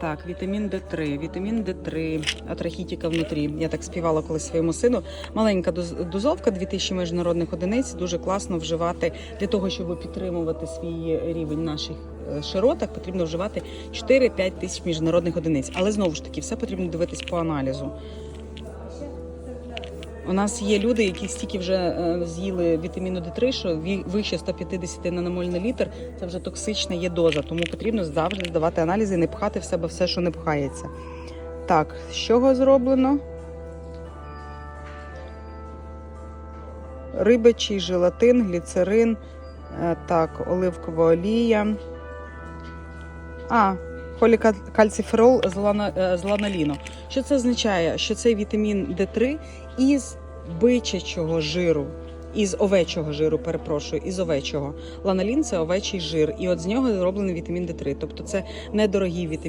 Так, вітамін Д3, вітамін Д3, атрахітіка внутрі. Я так співала колись своєму сину. Маленька доз- дозовка, 2000 міжнародних одиниць. Дуже класно вживати для того, щоб підтримувати свій рівень наших широтах. потрібно вживати 4-5 тисяч міжнародних одиниць. Але знову ж таки, все потрібно дивитись по аналізу. У нас є люди, які стільки вже е, з'їли вітаміну Д3, що вище 150 наномоль на літр це вже токсична є доза, тому потрібно завжди здавати аналізи і не пхати в себе все, що не пхається. Так, з чого зроблено? Рибачий желатин, гліцерин, е, так, оливкова олія. А, холікальциферол е, з ланоліну. Що це означає? Що цей вітамін Д3 із бичачого жиру, із овечого жиру, перепрошую, із овечого. Ланолін це овечий жир, і от з нього зроблений вітамін Д3. Тобто це недорогий вітамін.